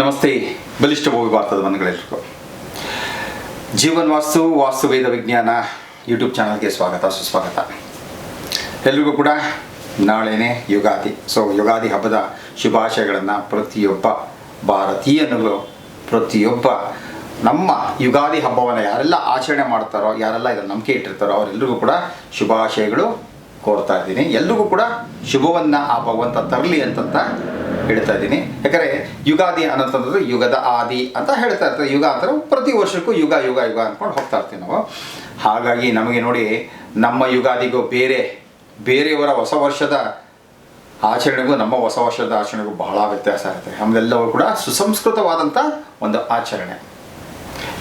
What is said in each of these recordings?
ನಮಸ್ತೆ. ಬಲಿಷ್ಠ ಭೂಮಿ ಭಾರತದ ಮನೆಗಳೆಲ್ಲರಿಗೂ ಜೀವನ್ ವಾಸ್ತು ವಾಸ್ತು ವೇದ ವಿಜ್ಞಾನ ಯೂಟ್ಯೂಬ್ ಚಾನಲ್ಗೆ ಸ್ವಾಗತ, ಸುಸ್ವಾಗತ. ಎಲ್ರಿಗೂ ಕೂಡ ನಾಳೆನೇ ಯುಗಾದಿ. ಸೊ ಯುಗಾದಿ ಹಬ್ಬದ ಶುಭಾಶಯಗಳನ್ನು ಪ್ರತಿಯೊಬ್ಬ ಭಾರತೀಯನಿಗೂ ಪ್ರತಿಯೊಬ್ಬ ನಮ್ಮ ಯುಗಾದಿ ಹಬ್ಬವನ್ನು ಯಾರೆಲ್ಲ ಆಚರಣೆ ಮಾಡ್ತಾರೋ, ಯಾರೆಲ್ಲ ಇದರ ನಂಬಿಕೆ ಇಟ್ಟಿರ್ತಾರೋ ಅವರೆಲ್ಲರಿಗೂ ಕೂಡ ಶುಭಾಶಯಗಳು ಕೋರ್ತಾ ಇದ್ದೀನಿ. ಎಲ್ರಿಗೂ ಕೂಡ ಶುಭವನ್ನು, ಆ ಭಗವಂತ ತರಲಿ ಅಂತಂತ ಹೇಳ್ತಾ ಇದ್ದೀನಿ. ಯಾಕಂದರೆ ಯುಗಾದಿ ಅನ್ನೋಂಥದ್ದು ಯುಗದ ಆದಿ ಅಂತ ಹೇಳ್ತಾ ಇರ್ತಾರೆ. ಯುಗ ಅಂತಾರೆ ಪ್ರತಿ ವರ್ಷಕ್ಕೂ ಯುಗ ಯುಗ ಯುಗ ಅಂದ್ಕೊಂಡು ಹೋಗ್ತಾ ಇರ್ತೀವಿ ನಾವು. ಹಾಗಾಗಿ ನಮಗೆ ನೋಡಿ ನಮ್ಮ ಯುಗಾದಿಗೂ ಬೇರೆ, ಬೇರೆಯವರ ಹೊಸ ವರ್ಷದ ಆಚರಣೆಗೂ, ನಮ್ಮ ಹೊಸ ವರ್ಷದ ಆಚರಣೆಗೂ ಬಹಳ ವ್ಯತ್ಯಾಸ ಇರುತ್ತೆ. ನಮ್ದೆಲ್ಲವೂ ಕೂಡ ಸುಸಂಸ್ಕೃತವಾದಂಥ ಒಂದು ಆಚರಣೆ.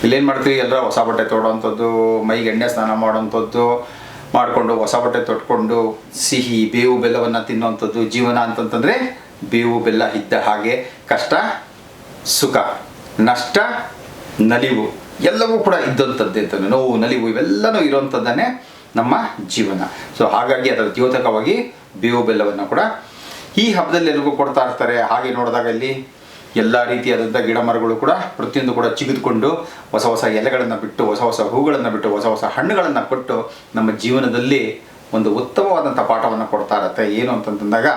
ಇಲ್ಲೇನು ಮಾಡ್ತೀವಿ ಎಲ್ಲರ ಹೊಸ ಬಟ್ಟೆ ತೊಡೋವಂಥದ್ದು ಮೈಗೆ ಎಣ್ಣೆ ಸ್ನಾನ ಮಾಡೋವಂಥದ್ದು, ಮಾಡಿಕೊಂಡು ಹೊಸ ಬಟ್ಟೆ ತೊಟ್ಕೊಂಡು ಸಿಹಿ, ಬೇವು, ಬೆಲ್ಲವನ್ನು ತಿನ್ನುವಂಥದ್ದು, ಜೀವನ ಅಂತಂತಂದರೆ ಬೇವು ಬೆಲ್ಲ ಇದ್ದ ಹಾಗೆ ಕಷ್ಟ, ಸುಖ, ನಷ್ಟ, ನಲಿವು ಎಲ್ಲವೂ ಕೂಡ ಇದ್ದಂಥದ್ದೇ ಅಂತ ನೋವು, ನಲಿವು ಇವೆಲ್ಲನೂ ಇರೋವಂಥದ್ದನ್ನೇ ನಮ್ಮ ಜೀವನ. ಸೊ ಹಾಗಾಗಿ ಅದರ ದ್ಯೋತಕವಾಗಿ ಬೇವು ಬೆಲ್ಲವನ್ನು ಕೂಡ ಈ ಹಬ್ಬದಲ್ಲಿ ಎಲ್ರಿಗೂ ಕೊಡ್ತಾ ಇರ್ತಾರೆ. ಹಾಗೆ ನೋಡಿದಾಗ ಇಲ್ಲಿ ಎಲ್ಲ ರೀತಿಯಾದಂಥ ಗಿಡ ಮರಗಳು ಕೂಡ ಪ್ರತಿಯೊಂದು ಕೂಡ ಚಿಗಿದುಕೊಂಡು ಹೊಸ ಹೊಸ ಎಲೆಗಳನ್ನು ಬಿಟ್ಟು, ಹೊಸ ಹೊಸ ಹೂಗಳನ್ನು ಬಿಟ್ಟು, ಹೊಸ ಹೊಸ ಹಣ್ಣುಗಳನ್ನು ಕೊಟ್ಟು ನಮ್ಮ ಜೀವನದಲ್ಲಿ ಒಂದು ಉತ್ತಮವಾದಂಥ ಪಾಠವನ್ನು ಕೊಡ್ತಾ ಇರತ್ತೆ. ಏನು ಅಂತಂತಂದಾಗ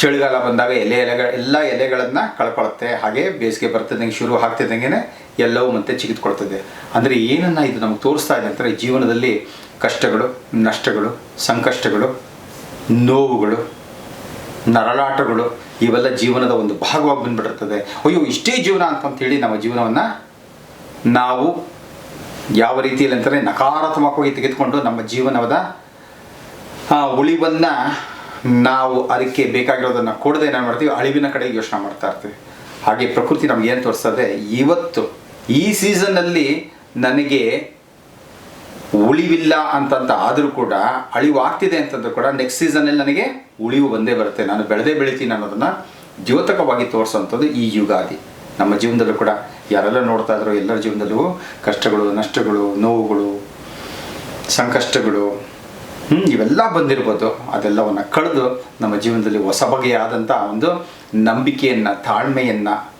ಚಳಿಗಾಲ ಬಂದಾಗ ಎಲೆ ಎಲೆಗಳ, ಎಲ್ಲ ಎಲೆಗಳನ್ನು ಕಳ್ಕೊಳುತ್ತೆ. ಹಾಗೆ ಬೇಸಿಗೆ ಬರ್ತಿದ್ದಂಗೆ ಶುರು ಆಗ್ತಿದ್ದಂಗೆ ಎಲ್ಲವೂ ಮತ್ತೆ ಚಿಗಿದ್ಕೊಳ್ತದೆ ಅಂದರೆ ಏನನ್ನ ಇದು ನಮಗೆ ತೋರಿಸ್ತಾ ಇದೆ ಅಂದರೆ ಜೀವನದಲ್ಲಿ ಕಷ್ಟಗಳು, ನಷ್ಟಗಳು, ಸಂಕಷ್ಟಗಳು, ನೋವುಗಳು, ನರಳಾಟಗಳು, ಇವೆಲ್ಲ ಜೀವನದ ಒಂದು ಭಾಗವಾಗಿ ಬಂದ್ಬಿಟ್ಟಿರ್ತದೆ. ಅಯ್ಯೋ, ಇಷ್ಟೇ ಜೀವನ ಅಂತಂತೇಳಿ ನಮ್ಮ ಜೀವನವನ್ನು ನಾವು ಯಾವ ರೀತಿಯಲ್ಲಿ ಅಂತಾರೆ ನಕಾರಾತ್ಮಕವಾಗಿ ತೆಗೆದುಕೊಂಡು ನಮ್ಮ ಜೀವನದ ಉಳಿವನ್ನು ನಾವು ಅದಕ್ಕೆ ಬೇಕಾಗಿರೋದನ್ನು ಕೊಡದೆ ಏನು ಮಾಡ್ತೀವಿ? ಅಳಿವಿನ ಕಡೆ ಯೋಚನೆ ಮಾಡ್ತಾ ಇರ್ತೀವಿ. ಹಾಗೆ ಪ್ರಕೃತಿ ನಮ್ಗೆ ಏನು ತೋರಿಸ್ತದೆ ಇವತ್ತು ಈ ಸೀಸನ್ನಲ್ಲಿ ನನಗೆ ಉಳಿವಿಲ್ಲ ಅಂತಂತ ಆದರೂ ಕೂಡ ಅಳಿವು ಆಗ್ತಿದೆ ಅಂತಂದ್ರೂ ಕೂಡ ನೆಕ್ಸ್ಟ್ ಸೀಸನಲ್ಲಿ ನನಗೆ ಉಳಿವು ಬಂದೇ ಬರುತ್ತೆ. ನಾನು ಬೆಳೆದೇ ಬೆಳಿತೀನಿ ಅನ್ನೋದನ್ನು ದ್ಯೋತಕವಾಗಿ ತೋರಿಸೋವಂಥದ್ದು ಈ ಯುಗಾದಿ. ನಮ್ಮ ಜೀವನದಲ್ಲೂ ಕೂಡ ಯಾರೆಲ್ಲ ನೋಡ್ತಾ ಇದ್ರು ಎಲ್ಲರ ಜೀವನದಲ್ಲೂ ಕಷ್ಟಗಳು, ನಷ್ಟಗಳು, ನೋವುಗಳು, ಸಂಕಷ್ಟಗಳು ಇವೆಲ್ಲ ಬಂದಿರ್ಬೋದು. ಅದೆಲ್ಲವನ್ನು ಕಳೆದು ನಮ್ಮ ಜೀವನದಲ್ಲಿ ಹೊಸ ಬಗೆಯಾದಂಥ ಒಂದು ನಂಬಿಕೆಯನ್ನು, ತಾಳ್ಮೆಯನ್ನು,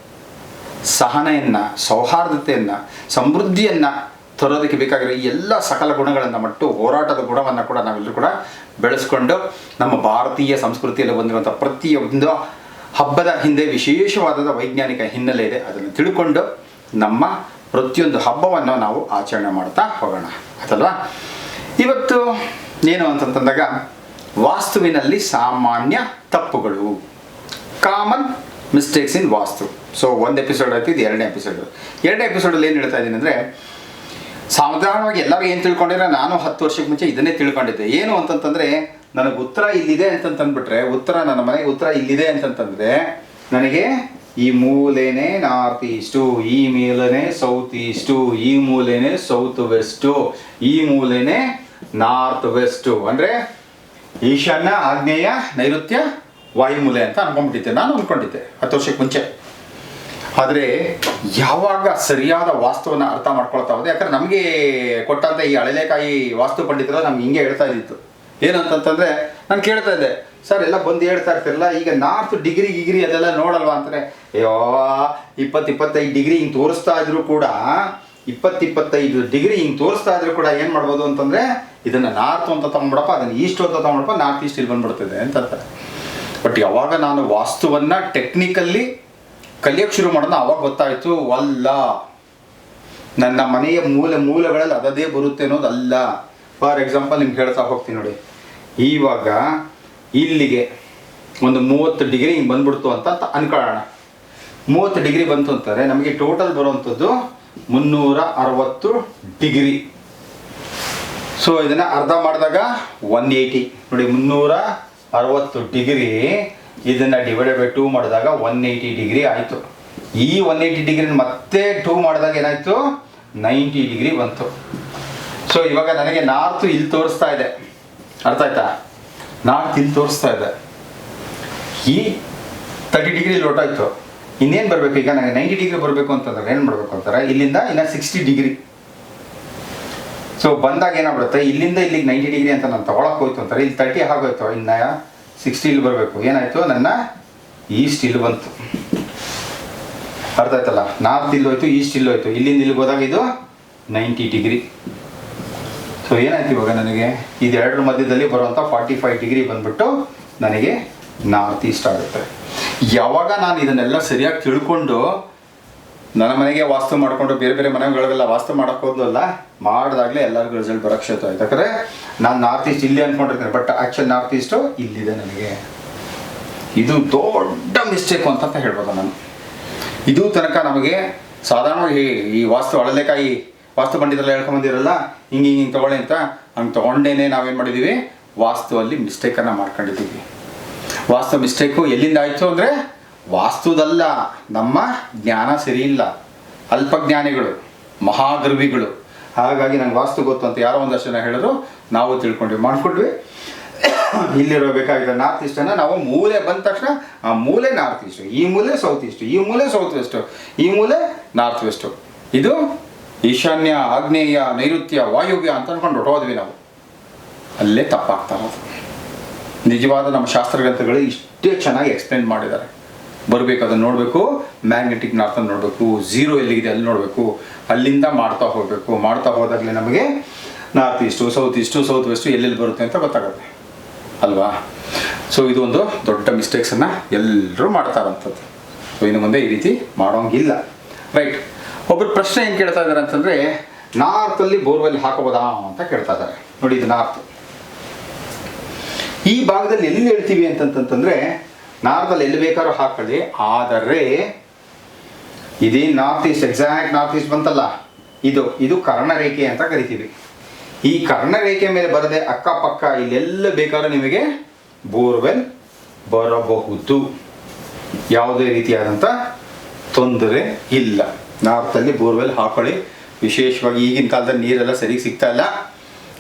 ಸಹನೆಯನ್ನು, ಸೌಹಾರ್ದತೆಯನ್ನು, ಸಮೃದ್ಧಿಯನ್ನು ತರೋದಕ್ಕೆ ಬೇಕಾಗಿರೋ ಈ ಎಲ್ಲ ಸಕಲ ಗುಣಗಳನ್ನು ಮಟ್ಟು ಹೋರಾಟದ ಗುಣವನ್ನು ಕೂಡ ನಾವೆಲ್ಲರೂ ಕೂಡ ಬೆಳೆಸ್ಕೊಂಡು ನಮ್ಮ ಭಾರತೀಯ ಸಂಸ್ಕೃತಿಯಲ್ಲಿ ಬಂದಿರುವಂಥ ಪ್ರತಿಯೊಂದು ಹಬ್ಬದ ಹಿಂದೆ ವಿಶೇಷವಾದ ವೈಜ್ಞಾನಿಕ ಹಿನ್ನೆಲೆ ಇದೆ. ಅದನ್ನು ತಿಳ್ಕೊಂಡು ನಮ್ಮ ಪ್ರತಿಯೊಂದು ಹಬ್ಬವನ್ನು ನಾವು ಆಚರಣೆ ಮಾಡ್ತಾ ಹೋಗೋಣ. ಅದಲ್ವಾ? ಇವತ್ತು ಏನು ಅಂತಂತಂದಾಗ ವಾಸ್ತುವಿನಲ್ಲಿ ಸಾಮಾನ್ಯ ತಪ್ಪುಗಳು. Common mistakes in vastu. So ಒಂದು ಎಪಿಸೋಡ್ ಆಯ್ತು, ಇದು ಎರಡನೇ ಎಪಿಸೋಡ್ ಎರಡನೇ ಎಪಿಸೋಡಲ್ಲಿ ಏನು ಹೇಳ್ತಾ ಇದ್ದೀನಿ ಅಂದರೆ ಸಾಮಾನ್ಯವಾಗಿ ಎಲ್ಲರೂ ಏನು ತಿಳ್ಕೊಂಡಿದ್ರೆ ನಾನು ಹತ್ತು ವರ್ಷಕ್ಕೆ ಮುಂಚೆ ಇದನ್ನೇ ತಿಳ್ಕೊಂಡಿದ್ದೆ. ಏನು ಅಂತಂತಂದರೆ, ನನಗೆ ಉತ್ತರ ಇಲ್ಲಿದೆ ಅಂತಂತಂದ್ಬಿಟ್ರೆ, ಉತ್ತರ ನನ್ನ ಮನೆಗೆ ಉತ್ತರ ಇಲ್ಲಿದೆ ಅಂತಂತಂದರೆ, ನನಗೆ ಈ ಮೂಲೆನೇ ನಾರ್ತ್ ಈಸ್ಟು, ಈ ಮೇಲೆನೆ ಸೌತ್ ಈಸ್ಟು, ಈ ಮೂಲೆನೇ ಸೌತ್ ವೆಸ್ಟು, ಈ ಮೂಲೆನೇ ನಾರ್ತ್ ವೆಸ್ಟು ಅಂದರೆ ಈಶಾನ್ಯ, ಆಗ್ನೇಯ, ನೈಋತ್ಯ, ವಾಯುಮೂಲೆ ಅಂತ ಅನ್ಕೊಂಡ್ಬಿಟ್ಟಿದ್ದೆ. ನಾನು ಅನ್ಕೊಂಡಿದ್ದೆ ಹತ್ತು ವರ್ಷಕ್ಕೆ ಮುಂಚೆ. ಆದರೆ ಯಾವಾಗ ಸರಿಯಾದ ವಾಸ್ತುವನ್ನು ಅರ್ಥ ಮಾಡ್ಕೊಳ್ತಾ ಹೋದೆ, ಯಾಕಂದ್ರೆ ನಮಗೆ ಕೊಟ್ಟಂತ ಈ ಅಳಲೆಕಾಯಿ ವಾಸ್ತು ಪಂಡಿತರು ನಮ್ಗೆ ಹಿಂಗೆ ಹೇಳ್ತಾ ಇದ್ದಿತ್ತು. ಏನಂತಂತಂದ್ರೆ ನಾನು ಕೇಳ್ತಾ ಇದ್ದೆ, ಸರ್, ಎಲ್ಲ ಬಂದು ಹೇಳ್ತಾ ಇರ್ತಿರಲ್ಲ, ಈಗ ನಾರ್ತ್ ಡಿಗ್ರಿ ಗಿಗ್ರಿ ಅದೆಲ್ಲ ನೋಡಲ್ವಾ? ಅಂತಾರೆ ಅಯ್ಯೋ ಇಪ್ಪತ್ತು ಇಪ್ಪತ್ತೈದು ಡಿಗ್ರಿ ಹಿಂಗೆ ತೋರಿಸ್ತಾ ಇದ್ರು ಕೂಡ ಇಪ್ಪತ್ತು ಇಪ್ಪತ್ತೈದು ಡಿಗ್ರಿ ಹಿಂಗೆ ತೋರಿಸ್ತಾ ಇದ್ರು ಕೂಡ ಏನು ಮಾಡ್ಬೋದು? ಅಂತಂದ್ರೆ ಇದನ್ನ ನಾರ್ತ್ ಅಂತ ತಗೊಂಡ್ಬಿಡಪ್ಪ, ಅದನ್ನ ಈಸ್ಟ್ ಅಂತ ತಗೊಂಡ್ಬಿಡಪ್ಪ, ನಾರ್ತ್ ಈಸ್ಟ್ ಇಲ್ಲಿ ಬಂದ್ಬಿಡ್ತದೆ ಅಂತ ಬಟ್ ಯಾವಾಗ ನಾನು ವಾಸ್ತುವನ್ನ ಟೆಕ್ನಿಕಲ್ಲಿ ಕಲಿಯೋಕ್ಕೆ ಶುರು ಮಾಡೋದು ಅವಾಗ ಗೊತ್ತಾಯಿತು ಅಲ್ಲ ನನ್ನ ಮನೆಯ ಮೂಲೆ ಮೂಲಗಳಲ್ಲಿ ಅದದೇ ಬರುತ್ತೆ ಅನ್ನೋದು ಅಲ್ಲ. ಫಾರ್ ಎಕ್ಸಾಂಪಲ್ ನಿಮ್ಗೆ ಹೇಳ್ತಾ ಹೋಗ್ತೀನಿ ನೋಡಿ. ಇವಾಗ ಇಲ್ಲಿಗೆ ಒಂದು ಮೂವತ್ತು ಡಿಗ್ರಿ ಹಿಂಗೆ ಬಂದ್ಬಿಡ್ತು ಅಂತ ಅನ್ಕೊಳ್ಳೋಣ. ಮೂವತ್ತು ಡಿಗ್ರಿ ಬಂತು ಅಂತಾರೆ ನಮಗೆ ಟೋಟಲ್ ಬರುವಂಥದ್ದು ಮುನ್ನೂರ ಅರವತ್ತು ಡಿಗ್ರಿ. ಸೊ ಇದನ್ನ ಅರ್ಧ ಮಾಡಿದಾಗ ಒನ್ ಏಯ್ಟಿ ನೋಡಿ ಮುನ್ನೂರ ಅರವತ್ತು ಡಿಗ್ರಿ. ಇದನ್ನ ಡಿವೈಡೆಡ್ ಬೈ ಟೂ ಮಾಡಿದಾಗ ಒನ್ ಏಯ್ಟಿ ಡಿಗ್ರಿ ಆಯಿತು. ಈ ಒನ್ ಏಯ್ಟಿ ಡಿಗ್ರಿ ಮತ್ತೆ ಟೂ ಮಾಡಿದಾಗ ಏನಾಯ್ತು? ನೈಂಟಿ ಡಿಗ್ರಿ ಬಂತು. ಸೊ ಇವಾಗ ನನಗೆ ನಾರ್ತ್ ಇಲ್ಲಿ ತೋರಿಸ್ತಾ ಇದೆ. ಅರ್ಥ ಆಯ್ತಾ? ನಾರ್ತ್ ಇಲ್ಲಿ ತೋರಿಸ್ತಾ ಇದೆ. ಈ ತರ್ಟಿ ಡಿಗ್ರಿ ಲೋಟಾಯ್ತು ಇನ್ನೇನು ಬರಬೇಕು? ಈಗ ನನಗೆ ನೈಂಟಿ ಡಿಗ್ರಿ ಬರಬೇಕು ಅಂತಂದ್ರೆ ಏನು ಮಾಡಬೇಕು ಅಂತಾರೆ? ಇಲ್ಲಿಂದ ಇನ್ನು ಸಿಕ್ಸ್ಟಿ ಡಿಗ್ರಿ. ಸೊ ಬಂದಾಗ ಏನಾಗ್ಬಿಡುತ್ತೆ? ಇಲ್ಲಿಂದ ಇಲ್ಲಿಗೆ ನೈಂಟಿ ಡಿಗ್ರಿ ಅಂತ ನಾನು ತಗೊಳಕ್ ಹೋಯ್ತು ಅಂತಾರೆ. ಇಲ್ಲಿ ತರ್ಟಿ ಆಗೋಯ್ತು ಇನ್ನ ಸಿಕ್ಸ್ಟಿ ಇಲ್ಲಿ ಬರಬೇಕು. ಏನಾಯ್ತು? ನನ್ನ ಈಸ್ಟ್ ಇಲ್ಲಿ ಬಂತು. ಅರ್ಥ ಆಯ್ತಲ್ಲ? ನಾರ್ತ್ ಇಲ್ಲಿ ಹೋಯ್ತು ಈಸ್ಟ್ ಇಲ್ಲಿ ಹೋಯ್ತು. ಇಲ್ಲಿಂದ ಇಲ್ಲಿಗೆ ಹೋದಾಗ ಇದು ನೈಂಟಿ ಡಿಗ್ರಿ ಸೊ ಏನಾಯ್ತು ಇವಾಗ ನನಗೆ? ಇದೆರಡರ ಮಧ್ಯದಲ್ಲಿ ಬರುವಂಥ ಫಾರ್ಟಿ ಫೈವ್ ಡಿಗ್ರಿ ಬಂದ್ಬಿಟ್ಟು ನನಗೆ ನಾರ್ತ್ ಈಸ್ಟ್ ಆಗುತ್ತೆ. ಯಾವಾಗ ನಾನು ಇದನ್ನೆಲ್ಲ ಸರಿಯಾಗಿ ತಿಳ್ಕೊಂಡು ನನ್ನ ಮನೆಗೆ ವಾಸ್ತು ಮಾಡಿಕೊಂಡು ಬೇರೆ ಬೇರೆ ಮನೆಗಳಿಗೆಲ್ಲ ವಾಸ್ತು ಮಾಡೋಕೆ ಹೋದ್ವಲ್ಲ ಮಾಡಿದಾಗಲೇ ಎಲ್ಲರಿಗೂ ರಿಸಲ್ಟ್ ಬರೋ ಕ್ಷೇತ್ರ ಆಯ್ತು. ಯಾಕಂದರೆ ನಾನು ನಾರ್ತ್ ಈಸ್ಟ್ ಇಲ್ಲಿ ಅಂದ್ಕೊಂಡಿರ್ತೀನಿ ಬಟ್ ಆ್ಯಕ್ಚುಲಿ ನಾರ್ತ್ ಈಸ್ಟು ಇಲ್ಲಿದೆ ನನಗೆ. ಇದು ದೊಡ್ಡ ಮಿಸ್ಟೇಕು ಅಂತ ಹೇಳ್ಬೋದು ನಾನು. ಇದು ತನಕ ನಮಗೆ ಸಾಧಾರಣವಾಗಿ ಈ ವಾಸ್ತು ಹಳಲೆಕಾಯಿ ವಾಸ್ತು ಪಂಡಿತರೆಲ್ಲ ಹೇಳ್ಕೊಂಬಂದಿರಲ್ಲ ಹಿಂಗೆ ಹಿಂಗೆ ಹಿಂಗೆ ತೊಗೊಳ್ಳಿ ಅಂತ, ಹಂಗೆ ತೊಗೊಂಡೇನೆ ನಾವೇನು ಮಾಡಿದ್ದೀವಿ ವಾಸ್ತುವಲ್ಲಿ ಮಿಸ್ಟೇಕನ್ನು ಮಾಡ್ಕೊಂಡಿದ್ದೀವಿ. ವಾಸ್ತು ಮಿಸ್ಟೇಕು ಎಲ್ಲಿಂದ ಆಯಿತು ಅಂದರೆ ವಾಸ್ತುದಲ್ಲ, ನಮ್ಮ ಜ್ಞಾನ ಸರಿ ಇಲ್ಲ ಅಲ್ಪಜ್ಞಾನಿಗಳು, ಮಹಾಗರ್ವಿಗಳು. ಹಾಗಾಗಿ ನಂಗೆ ವಾಸ್ತು ಗೊತ್ತು ಅಂತ ಯಾರೋ ಒಂದಷ್ಟು ಜನ ಹೇಳಿದ್ರು, ನಾವು ತಿಳ್ಕೊಂಡ್ವಿ. ಮಾಡ್ಕೊಂಡ್ವಿ. ಇಲ್ಲಿರೋ ಬೇಕಾಗಿರೋ ನಾರ್ತ್ ಈಸ್ಟನ್ನು ನಾವು ಮೂಲೆ ಬಂದ ತಕ್ಷಣ, ಆ ಮೂಲೆ ನಾರ್ತ್ ಈಸ್ಟು, ಈ ಮೂಲೆ ಸೌತ್ ಈಸ್ಟು, ಈ ಮೂಲೆ ಸೌತ್ ವೆಸ್ಟು, ಈ ಮೂಲೆ ನಾರ್ತ್ ವೆಸ್ಟು. ಇದು ಈಶಾನ್ಯ, ಆಗ್ನೇಯ, ನೈಋತ್ಯ, ವಾಯುವ್ಯ ಅಂತ ಅನ್ಕೊಂಡು ಹೊರಟೋದ್ವಿ ನಾವು. ಅಲ್ಲೇ ತಪ್ಪಾಗ್ತಾ ನಿಜವಾದ ನಮ್ಮ ಶಾಸ್ತ್ರಗ್ರಂಥಗಳು ಇಷ್ಟೇ ಚೆನ್ನಾಗಿ ಎಕ್ಸ್ಪ್ಲೇನ್ ಮಾಡಿದ್ದಾರೆ. ಬರಬೇಕು, ಅದನ್ನು ನೋಡಬೇಕು. ಮ್ಯಾಗ್ನೆಟಿಕ್ ನಾರ್ತ್ ನೋಡಬೇಕು. ಝೀರೋ ಎಲ್ಲಿಗಿದೆ ಅಲ್ಲಿ ನೋಡಬೇಕು. ಅಲ್ಲಿಂದ ಮಾಡ್ತಾ ಹೋಗಬೇಕು. ಮಾಡ್ತಾ ಹೋದಾಗಲೇ ನಮಗೆ north east south east south west ಎಲ್ಲೆಲ್ಲಿ ಬರುತ್ತೆ ಅಂತ ಗೊತ್ತಾಗುತ್ತೆ. ಅಲ್ವಾ? ಸೊ ಇದು ಒಂದು ದೊಡ್ಡ ಮಿಸ್ಟೇಕ್ಸನ್ನು ಎಲ್ಲರೂ ಮಾಡ್ತಾರಂಥದ್ದು ಸೊ ಇನ್ನು ಮುಂದೆ ಈ ರೀತಿ ಮಾಡೋಂಗಿಲ್ಲ. ರೈಟ್ ಒಬ್ಬರು ಪ್ರಶ್ನೆ ಏನು ಕೇಳ್ತಾ ಇದ್ದಾರೆ ಅಂತಂದರೆ ನಾರ್ತಲ್ಲಿ ಬೋರ್ವೆಲ್ ಹಾಕೋಬೋದಾ ಅಂತ ಕೇಳ್ತಾ ಇದ್ದಾರೆ. ನೋಡಿ ಇದು ನಾರ್ತ್ ಈ ಭಾಗದಲ್ಲಿ ಎಲ್ಲಿ ಹೇಳ್ತೀವಿ ಅಂತಂತಂದ್ರೆ ನಾರ್ದಲ್ಲಿ ಎಲ್ಲಿ ಬೇಕಾದ್ರೂ ಹಾಕೊಳ್ಳಿ. ಆದರೆ, ಇದೇ north east exact north east ಬಂತಲ್ಲ, ಇದು ಇದು ಕರ್ಣರೇಖೆ ಅಂತ ಕರಿತೀವಿ. ಈ ಕರ್ಣರೇಖೆ ಮೇಲೆ ಬರದೆ ಅಕ್ಕಪಕ್ಕ ಇಲ್ಲೆಲ್ಲ ಬೇಕಾದ್ರೂ ನಿಮಗೆ ಬೋರ್ವೆಲ್ ಬರಬಹುದು. ಯಾವುದೇ ರೀತಿಯಾದಂಥ ತೊಂದರೆ ಇಲ್ಲ. ನಾರ್ತಲ್ಲಿ ಬೋರ್ವೆಲ್ ಹಾಕೊಳ್ಳಿ. ವಿಶೇಷವಾಗಿ ಈಗಿನ ಕಾಲದಲ್ಲಿ ನೀರೆಲ್ಲ ಸರಿಗೆ ಸಿಗ್ತಾ ಇಲ್ಲ.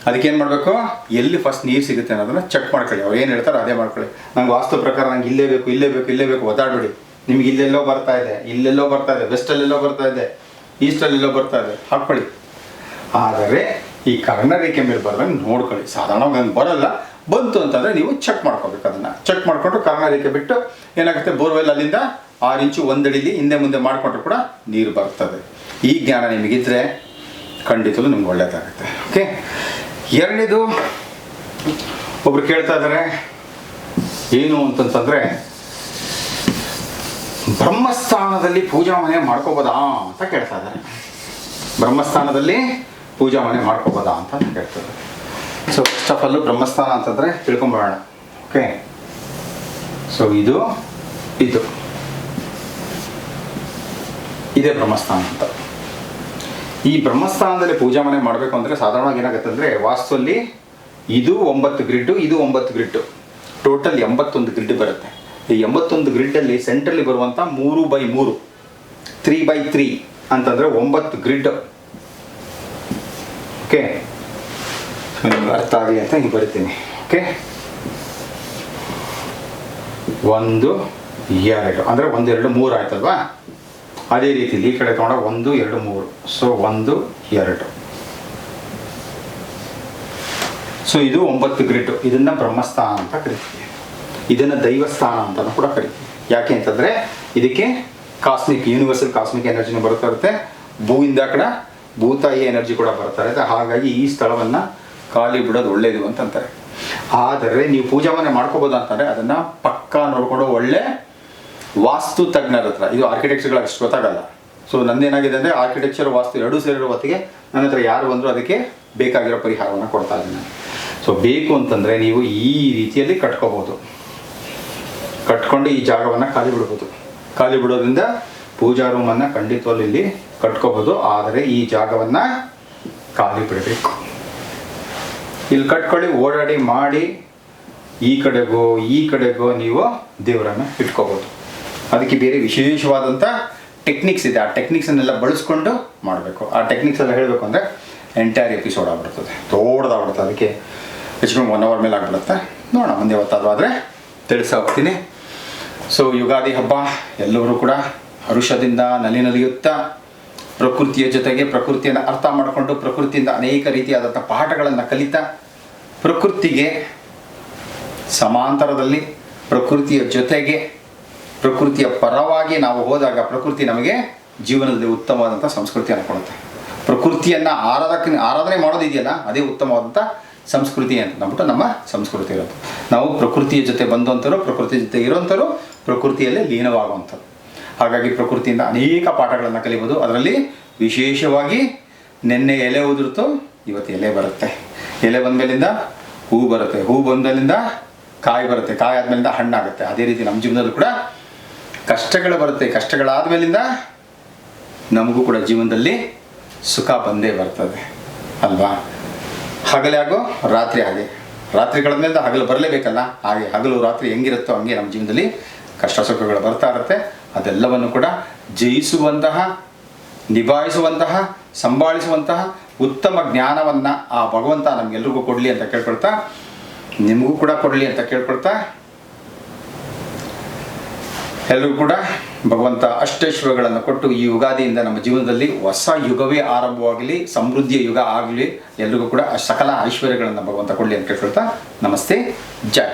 ಅದಕ್ಕೆ ಏನು ಮಾಡಬೇಕು ಎಲ್ಲಿ ಫಸ್ಟ್ ನೀರು ಸಿಗುತ್ತೆ ಅನ್ನೋದನ್ನ ಚೆಕ್ ಮಾಡ್ಕೊಳ್ಳಿ. ಅವ್ರು ಏನು ಹೇಳ್ತಾರೋ ಅದೇ ಮಾಡ್ಕೊಳ್ಳಿ. ನಂಗೆ ವಾಸ್ತು ಪ್ರಕಾರ ನಂಗೆ ಇಲ್ಲೇ ಬೇಕು ಇಲ್ಲೇ ಬೇಕು ಇಲ್ಲೇ ಬೇಕು, ಒದ್ದಾಡಬೇಡಿ. ನಿಮ್ಗೆ ಇಲ್ಲೆಲ್ಲೋ ಬರ್ತಾ ಇದೆ, ಇಲ್ಲೆಲ್ಲೋ ಬರ್ತಾ ಇದೆ ವೆಸ್ಟಲ್ಲೆಲ್ಲೋ ಬರ್ತಾ ಇದೆ ಈಸ್ಟಲ್ಲೆಲ್ಲೋ ಬರ್ತಾ ಇದೆ. ಹಾಕ್ಕೊಳ್ಳಿ. ಆದರೆ ಈ ಕರ್ಣರೇಖೆ ಮೇಲೆ ಬರ್ದಂಗೆ ನೋಡ್ಕೊಳ್ಳಿ. ಸಾಧಾರಣವಾಗಿ ನಂಗೆ ಬರಲ್ಲ. ಬಂತು ಅಂತಂದರೆ ನೀವು ಚೆಕ್ ಮಾಡ್ಕೋಬೇಕು ಅದನ್ನು. ಚೆಕ್ ಮಾಡಿಕೊಂಡು ಕರ್ಣರೇಖೆ ಬಿಟ್ಟು ಏನಾಗುತ್ತೆ? ಬೋರ್ವೆಲ್ ಅಲ್ಲಿಂದ ಆರು ಇಂಚು ಒಂದಡಿಲಿ ಹಿಂದೆ ಮುಂದೆ ಮಾಡಿಕೊಂಡ್ರು ಕೂಡ ನೀರು ಬರ್ತದೆ. ಈ ಜ್ಞಾನ ನಿಮಗಿದ್ರೆ ಖಂಡಿತಲು ನಿಮ್ಗೆ ಒಳ್ಳೆಯದಾಗುತ್ತೆ ಓಕೆ ಎರಡನೇದು, ಒಬ್ರು ಕೇಳ್ತಾ ಇದ್ದಾರೆ ಏನು ಅಂತಂತಂದರೆ, ಬ್ರಹ್ಮಸ್ಥಾನದಲ್ಲಿ ಪೂಜಾ ಮನೆ ಮಾಡ್ಕೋಬೋದಾ ಅಂತ ಕೇಳ್ತಾ ಇದ್ದಾರೆ ಬ್ರಹ್ಮಸ್ಥಾನದಲ್ಲಿ ಪೂಜಾ ಮನೆ ಮಾಡ್ಕೋಬೋದಾ ಅಂತ ಕೇಳ್ತಾ ಇದ್ದಾರೆ ಸೊ ಫಸ್ಟ್ ಆಫ್ ಆಲ್ ಬ್ರಹ್ಮಸ್ಥಾನ ಅಂತಂದರೆ ತಿಳ್ಕೊಂಬರೋಣ. ಓಕೆ ಸೊ ಇದು ಇದು. ಇದೇ ಬ್ರಹ್ಮಸ್ಥಾನ ಅಂತ. ಈ ಬ್ರಹ್ಮಸ್ಥಾನದಲ್ಲಿ ಪೂಜಾ ಮನೆ ಮಾಡಬೇಕು ಅಂದರೆ ಸಾಧಾರಣವಾಗಿ ಏನಾಗುತ್ತೆ ಅಂದರೆ ವಾಸ್ತುವಲ್ಲಿ ಇದು ಒಂಬತ್ತು ಗ್ರಿಡ್ಡು, ಇದು ಒಂಬತ್ತು ಗ್ರಿಡ್ಡು. ಟೋಟಲ್ ಎಂಬತ್ತೊಂದು ಗ್ರಿಡ್ ಬರುತ್ತೆ. ಈ ಎಂಬತ್ತೊಂದು ಗ್ರಿಡ್ಡಲ್ಲಿ ಸೆಂಟ್ರಲ್ಲಿ ಬರುವಂಥ ಮೂರು ಬೈ ಮೂರು ತ್ರೀ ಬೈ ತ್ರೀ ಅಂತಂದರೆ ಒಂಬತ್ತು ಗ್ರಿಡ್. ಓಕೆ ಅರ್ಥ ಆಗಲಿ ಅಂತ ಹಿಂಗೆ ಬರಿತೀನಿ. ಓಕೆ ಒಂದು, ಎರಡು. ಅಂದರೆ ಒಂದೆರಡು ಮೂರು ಆಯ್ತಲ್ವಾ? ಅದೇ ರೀತಿಲಿ ಈ ಕಡೆ ತೊಗೊಂಡಾಗ ಒಂದು, ಎರಡು, ಮೂರು. ಸೊ ಒಂದು, ಎರಡು. ಸೊ ಇದು ಒಂಬತ್ತು ಗ್ರಿಡ್. ಇದನ್ನ ಬ್ರಹ್ಮಸ್ಥಾನ ಅಂತ ಕರಿತೀವಿ. ಇದನ್ನು ದೈವಸ್ಥಾನ ಅಂತಲೂ ಕೂಡ ಕರಿತೀವಿ. ಯಾಕೆ ಅಂತಂದರೆ ಇದಕ್ಕೆ ಕಾಸ್ಮಿಕ್ ಯೂನಿವರ್ಸಲ್ ಕಾಸ್ಮಿಕ್ ಎನರ್ಜಿನೂ ಬರ್ತಾ ಇರುತ್ತೆ. ಭೂವಿಂದ ಕಡೆ ಭೂತಾಯಿ ಎನರ್ಜಿ ಕೂಡ ಬರ್ತಾ ಇರುತ್ತೆ. ಹಾಗಾಗಿ ಈ ಸ್ಥಳವನ್ನು ಖಾಲಿ ಬಿಡೋದು ಒಳ್ಳೇದು ಅಂತಂತಾರೆ. ಆದರೆ ನೀವು ಪೂಜಾ ಮನೆ ಮಾಡ್ಕೋಬೋದು ಅಂತಾರೆ ಅದನ್ನು ಪಕ್ಕಾ ನೋಡಿಕೊಂಡು ಒಳ್ಳೆ ವಾಸ್ತು ತಜ್ಞರ ಹತ್ರ. ಇದು ಆರ್ಕಿಟೆಕ್ಚರ್ಗಳು ಅಷ್ಟು ಗೊತ್ತಾಗಲ್ಲ. ಸೊ ನಂದೇನಾಗಿದೆ ಅಂದರೆ ಆರ್ಕಿಟೆಕ್ಚರ್ ವಾಸ್ತು ಎರಡೂ ಸೇರಿರೋ ಹೊತ್ತಿಗೆ ನನ್ನ ಹತ್ರ ಯಾರು ಬಂದರೂ ಅದಕ್ಕೆ ಬೇಕಾಗಿರೋ ಪರಿಹಾರವನ್ನು ಕೊಡ್ತಾ ಇದ್ದೀನಿ ಸೊ ಬೇಕು ಅಂತಂದರೆ ನೀವು ಈ ರೀತಿಯಲ್ಲಿ ಕಟ್ಕೋಬೋದು. ಕಟ್ಕೊಂಡು ಈ ಜಾಗವನ್ನು ಖಾಲಿ ಬಿಡ್ಬೋದು. ಖಾಲಿ ಬಿಡೋದ್ರಿಂದ ಪೂಜಾ ರೂಮನ್ನು ಖಂಡಿತವಾಗ್ಲೂ ಇಲ್ಲಿ ಕಟ್ಕೋಬೋದು. ಆದರೆ ಈ ಜಾಗವನ್ನು ಖಾಲಿ ಬಿಡಬೇಕು. ಇಲ್ಲಿ ಕಟ್ಕೊಳ್ಳಿ, ಓಡಾಡಿ ಮಾಡಿ ಈ ಕಡೆಗೋ ಈ ಕಡೆಗೋ ನೀವು ದೇವರನ್ನು ಇಟ್ಕೋಬೋದು. ಅದಕ್ಕೆ ಬೇರೆ ವಿಶೇಷವಾದಂಥ ಟೆಕ್ನಿಕ್ಸ್ ಇದೆ. ಆ ಟೆಕ್ನಿಕ್ಸನ್ನೆಲ್ಲ ಬಳಸ್ಕೊಂಡು ಮಾಡಬೇಕು. ಆ ಟೆಕ್ನಿಕ್ಸ್ ಎಲ್ಲ ಹೇಳಬೇಕು ಅಂದರೆ ಎಂಟೈರ್ ಎಪಿಸೋಡ್ ಆಗ್ಬಿಡ್ತದೆ. ದೊಡ್ಡದಾಗ್ಬಿಡುತ್ತೆ. ಅದಕ್ಕೆ ಹೆಚ್ಚು ಒನ್ ಅವರ್ ಮೇಲೆ ಆಗ್ಬಿಡುತ್ತೆ? ನೋಡೋಣ. ಮುಂದೆ ಹೊತ್ತಾದ್ರೂ ಆದರೆ ತಿಳಿಸ ಹೋಗ್ತೀನಿ. ಸೊ ಯುಗಾದಿ ಹಬ್ಬ ಎಲ್ಲರೂ ಕೂಡ ಹರುಷದಿಂದ ನಲಿ ನಲಿಯುತ್ತಾ ಪ್ರಕೃತಿಯ ಜೊತೆಗೆ ಪ್ರಕೃತಿಯನ್ನು ಅರ್ಥ ಮಾಡಿಕೊಂಡು ಪ್ರಕೃತಿಯಿಂದ ಅನೇಕ ರೀತಿಯಾದಂಥ ಪಾಠಗಳನ್ನು ಕಲಿತಾ ಪ್ರಕೃತಿಗೆ ಸಮಾಂತರದಲ್ಲಿ ಪ್ರಕೃತಿಯ ಜೊತೆಗೆ ಪ್ರಕೃತಿಯ ಪರವಾಗಿ ನಾವು ಹೋದಾಗ ಪ್ರಕೃತಿ ನಮಗೆ ಜೀವನದಲ್ಲಿ ಉತ್ತಮವಾದಂಥ ಸಂಸ್ಕೃತಿಯನ್ನು ಕೊಡುತ್ತೆ ಪ್ರಕೃತಿಯನ್ನು ಆರಾಧಕ ಆರಾಧನೆ ಮಾಡೋದಿದೆಯಲ್ಲ ಅದೇ ಉತ್ತಮವಾದಂಥ ಸಂಸ್ಕೃತಿ ಅಂತ ಅಂದ್ಬಿಟ್ಟು ನಮ್ಮ ಸಂಸ್ಕೃತಿ ಇರೋದು ನಾವು ಪ್ರಕೃತಿಯ ಜೊತೆ ಬಂದಂಥವ್ರು ಪ್ರಕೃತಿ ಜೊತೆ ಇರೋಂಥವ್ರು ಪ್ರಕೃತಿಯಲ್ಲೇ ಲೀನವಾಗುವಂಥದ್ದು. ಹಾಗಾಗಿ ಪ್ರಕೃತಿಯಿಂದ ಅನೇಕ ಪಾಠಗಳನ್ನು ಕಲಿಬೋದು. ಅದರಲ್ಲಿ ವಿಶೇಷವಾಗಿ ನಿನ್ನೆ ಎಲೆ ಉದುರ್ತು, ಇವತ್ತು ಎಲೆ ಬರುತ್ತೆ. ಎಲೆ ಬಂದಮೇಲಿಂದ ಹೂ ಬರುತ್ತೆ. ಹೂ ಬಂದಮೇಲಿಂದ ಕಾಯಿ ಬರುತ್ತೆ. ಕಾಯಿ ಆದಮೇಲಿಂದ ಹಣ್ಣಾಗುತ್ತೆ. ಅದೇ ರೀತಿ ನಮ್ಮ ಜೀವನದಲ್ಲೂ ಕೂಡ ಕಷ್ಟಗಳು ಬರುತ್ತೆ, ಕಷ್ಟಗಳಾದ ಮೇಲಿಂದ ನಮಗೂ ಕೂಡ ಜೀವನದಲ್ಲಿ ಸುಖ ಬಂದೇ ಬರ್ತದೆ, ಅಲ್ವಾ? ಹಗಲೇ ಆಗೋ ರಾತ್ರಿ ಹಾಗೆ. ರಾತ್ರಿಗಳ ಮೇಲೆ ಹಗಲು ಬರಲೇಬೇಕಲ್ಲ? ಹಾಗೆ ಹಗಲು ರಾತ್ರಿ ಹೆಂಗಿರುತ್ತೋ ಹಂಗೆ ನಮ್ಮ ಜೀವನದಲ್ಲಿ ಕಷ್ಟ ಸುಖಗಳು ಬರ್ತಾ ಇರುತ್ತೆ. ಅದೆಲ್ಲವನ್ನು ಕೂಡ ಜಯಿಸುವಂತಹ, ನಿಭಾಯಿಸುವಂತಹ, ಸಂಭಾಳಿಸುವಂತಹ ಉತ್ತಮ ಜ್ಞಾನವನ್ನು ಆ ಭಗವಂತ ನಮಗೆಲ್ರಿಗೂ ಕೊಡಲಿ ಅಂತ ಕೇಳ್ಕೊಳ್ತಾ, ನಿಮಗೂ ಕೂಡ ಕೊಡಲಿ ಅಂತ ಕೇಳ್ಕೊಳ್ತಾ ಎಲ್ಲರೂ ಕೂಡ ಭಗವಂತ ಅಷ್ಟೇಶ್ವರಗಳನ್ನು ಕೊಟ್ಟು ಈ ಯುಗಾದಿಯಿಂದ ನಮ್ಮ ಜೀವನದಲ್ಲಿ ಹೊಸ ಯುಗವೇ ಆರಂಭವಾಗಲಿ, ಸಮೃದ್ಧಿಯ ಯುಗ ಆಗಲಿ, ಎಲ್ರಿಗೂ ಕೂಡ ಸಕಲ ಐಶ್ವರ್ಯಗಳನ್ನು ಭಗವಂತ ಕೊಡಲಿ ಅಂತ ಕೇಳ್ಕೊಳ್ತಾ ನಮಸ್ತೆ. ಜೈ